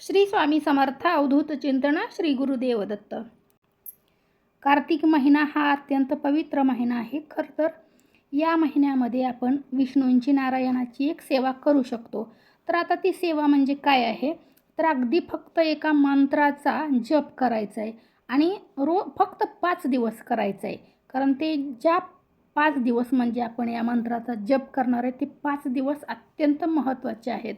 श्री स्वामी समर्थ अवधूत चिंतन श्री गुरुदेव दत्त कार्तिक महिना हा अत्यंत पवित्र महिना आहे खरं तर. या महिन्यामध्ये आपण विष्णूंची नारायणाची एक सेवा करू शकतो. तर आता ती सेवा म्हणजे काय आहे? तर अगदी फक्त एका मंत्राचा जप करायचा आहे आणि रो फक्त पाच दिवस करायचं आहे. कारण ते ज्या पाच दिवस म्हणजे आपण या मंत्राचा जप करणार आहे ते पाच दिवस अत्यंत महत्त्वाचे आहेत.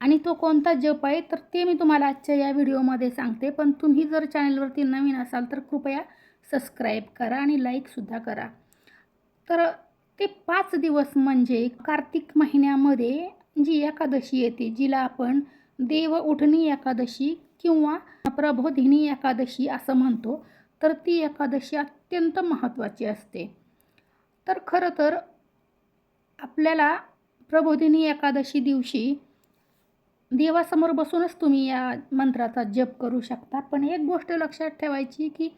आणि तो कोणता जप आहे तर ते मी तुम्हाला आजच्या या व्हिडिओमध्ये सांगते. पण तुम्ही जर चॅनलवरती नवीन असाल तर कृपया सबस्क्राईब करा आणि लाईकसुद्धा करा. तर ते पाच दिवस म्हणजे कार्तिक महिन्यामध्ये जी एकादशी येते जिला आपण देव उठणी एकादशी किंवा प्रबोधिनी एकादशी असं म्हणतो तर ती एकादशी अत्यंत महत्त्वाची असते. तर खरं तर आपल्याला प्रबोधिनी एकादशी दिवशी देवासमोर बसूनच तुम्ही या मंत्राचा जप करू शकता. पण एक गोष्ट लक्षात ठेवायची की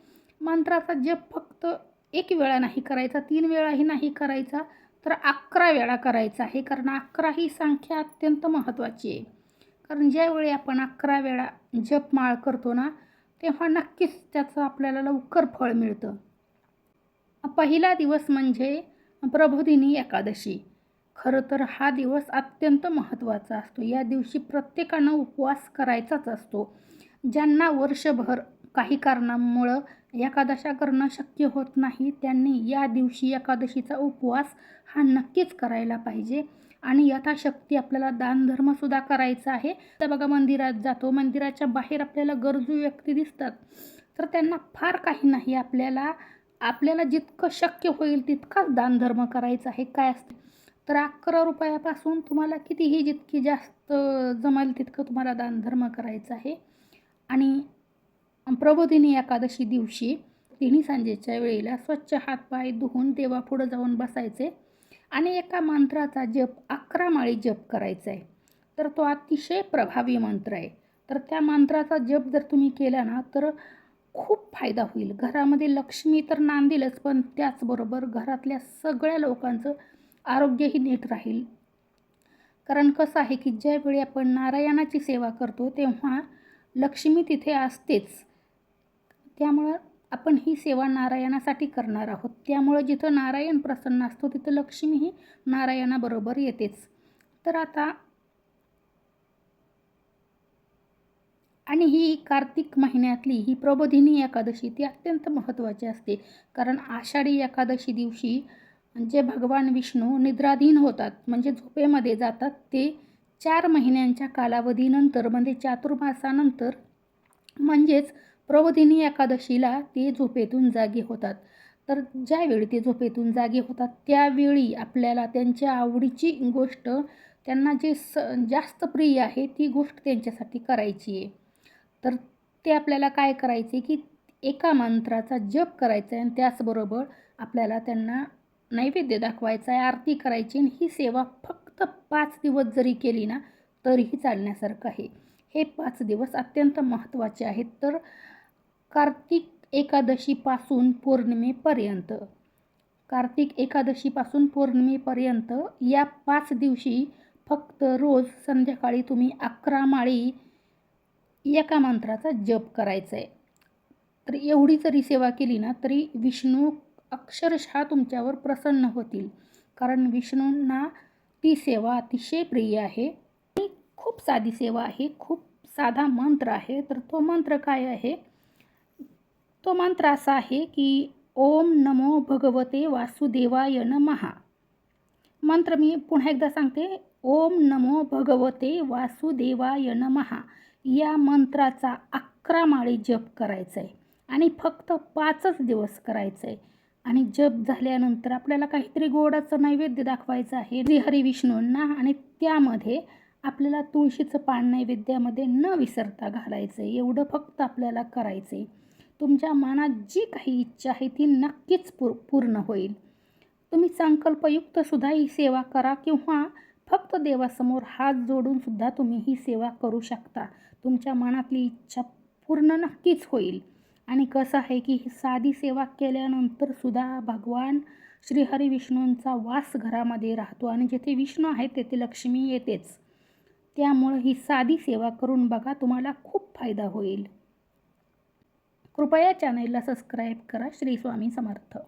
मंत्राचा जप फक्त एक वेळा नाही करायचा तीन वेळाही नाही करायचा तर अकरा वेळा करायचा आहे. कारण अकरा ही संख्या अत्यंत महत्त्वाची आहे. कारण ज्यावेळी आपण अकरा वेळा जपमाळ करतो ना तेव्हा नक्कीच त्याचं आपल्याला लवकर फळ मिळतं. पहिला दिवस म्हणजे प्रबोधिनी एकादशी. खरं तर हा दिवस अत्यंत महत्त्वाचा असतो. या दिवशी प्रत्येकानं उपवास करायचाच असतो. ज्यांना वर्षभर काही कारणामुळं एकादशा करणं शक्य होत नाही त्यांनी या दिवशी एकादशीचा उपवास हा नक्कीच करायला पाहिजे. आणि यथाशक्ती आपल्याला दानधर्मसुद्धा करायचा आहे. तर बघा मंदिरात जातो. मंदिराच्या बाहेर आपल्याला गरजू व्यक्ती दिसतात. तर त्यांना फार काही नाही. आपल्याला आपल्याला जितकं शक्य होईल तितकाच दानधर्म करायचा आहे. काय असते? तर अकरा रुपयापासून तुम्हाला कितीही जितकी जास्त जमेल तितकं तुम्हाला दानधर्म करायचं आहे. आणि प्रबोधिनी एकादशी दिवशी तिन्ही सांजेच्या वेळेला स्वच्छ हातपाय धुवून देवापुढं जाऊन बसायचे आणि एका मंत्राचा जप अकरा माळी जप करायचा. आहे तर तो अतिशय प्रभावी मंत्र आहे. तर त्या मंत्राचा जप जर तुम्ही केला ना तर खूप फायदा होईल. घरामध्ये लक्ष्मी तर नांदेलच पण त्याचबरोबर घरातल्या सगळ्या लोकांचं आरोग्यही नीट राहील. कारण कसं आहे की ज्यावेळी आपण नारायणाची सेवा करतो तेव्हा लक्ष्मी तिथे असतेच. त्यामुळं आपण ही सेवा नारायणासाठी करणार आहोत. त्यामुळं जिथं नारायण प्रसन्न असतो तिथं लक्ष्मीही नारायणाबरोबर येतेच. तर आता आणि ही कार्तिक महिन्यातली ही प्रबोधिनी एकादशी ती अत्यंत महत्त्वाची असते. कारण आषाढी एकादशी दिवशी जे भगवान विष्णू निद्राधीन होतात म्हणजे झोपेमध्ये जातात. ते चार महिन्यांच्या कालावधीनंतर म्हणजे चातुर्मासानंतर म्हणजेच प्रबोधिनी एकादशीला ते झोपेतून जागे होतात. तर ज्यावेळी ते झोपेतून जागे होतात त्यावेळी आपल्याला त्यांच्या आवडीची गोष्ट त्यांना जे स जास्त प्रिय आहे ती गोष्ट त्यांच्यासाठी करायची आहे. तर ते आपल्याला काय करायचे की एका मंत्राचा जप करायचा आहे आणि त्याचबरोबर आपल्याला त्यांना नैवेद्य दाखवायचा आहे आरती करायची आणि ही सेवा फक्त पाच दिवस जरी केली ना तरीही चालण्यासारखं आहे. हे पाच दिवस अत्यंत महत्त्वाचे आहेत. तर कार्तिक एकादशीपासून पौर्णिमेपर्यंत कार्तिक एकादशीपासून पौर्णिमेपर्यंत या पाच दिवशी फक्त रोज संध्याकाळी तुम्ही अकरा माळी एका मंत्राचा जप करायचा आहे तर एवढी जरी सेवा केली ना तरी विष्णू अक्षरशः तुमच्यावर प्रसन्न होतील. कारण विष्णूंना ती सेवा अतिशय प्रिय आहे. आणि खूप साधी सेवा आहे. खूप साधा मंत्र आहे. तर तो मंत्र काय आहे? तो मंत्र असा आहे की ओम नमो भगवते वासुदेवाय नमहा मंत्र मी पुन्हा एकदा सांगते. ओम नमो भगवते वासुदेवाय नमहा या मंत्राचा अकरा माळी जप करायचा आहे आणि फक्त पाचच दिवस करायचं आहे आणि जप झाल्यानंतर आपल्याला काहीतरी गोडाचं नैवेद्य दाखवायचं आहे. श्रीहरी विष्णूंना आणि त्यामध्ये आपल्याला तुळशीचं पान नैवेद्यामध्ये न विसरता घालायचं आहे. एवढं फक्त आपल्याला करायचं आहे तुमच्या मनात जी काही इच्छा आहे ती नक्कीच पूर पूर्ण होईल. तुम्ही संकल्पयुक्तसुद्धा ही सेवा करा किंवा फक्त देवासमोर हात जोडूनसुद्धा तुम्ही ही सेवा करू शकता. तुमच्या मनातली इच्छा पूर्ण नक्कीच होईल. आणि कसं आहे की ही साधी सेवा केल्यानंतर सुद्धा भगवान श्रीहरी विष्णूंचा वास घरामध्ये राहतो आणि जिथे विष्णू आहेत तेथे लक्ष्मी येतेच. त्यामुळं ही साधी सेवा करून बघा तुम्हाला खूप फायदा होईल. कृपया चॅनेलला सबस्क्राईब करा. श्री स्वामी समर्थ.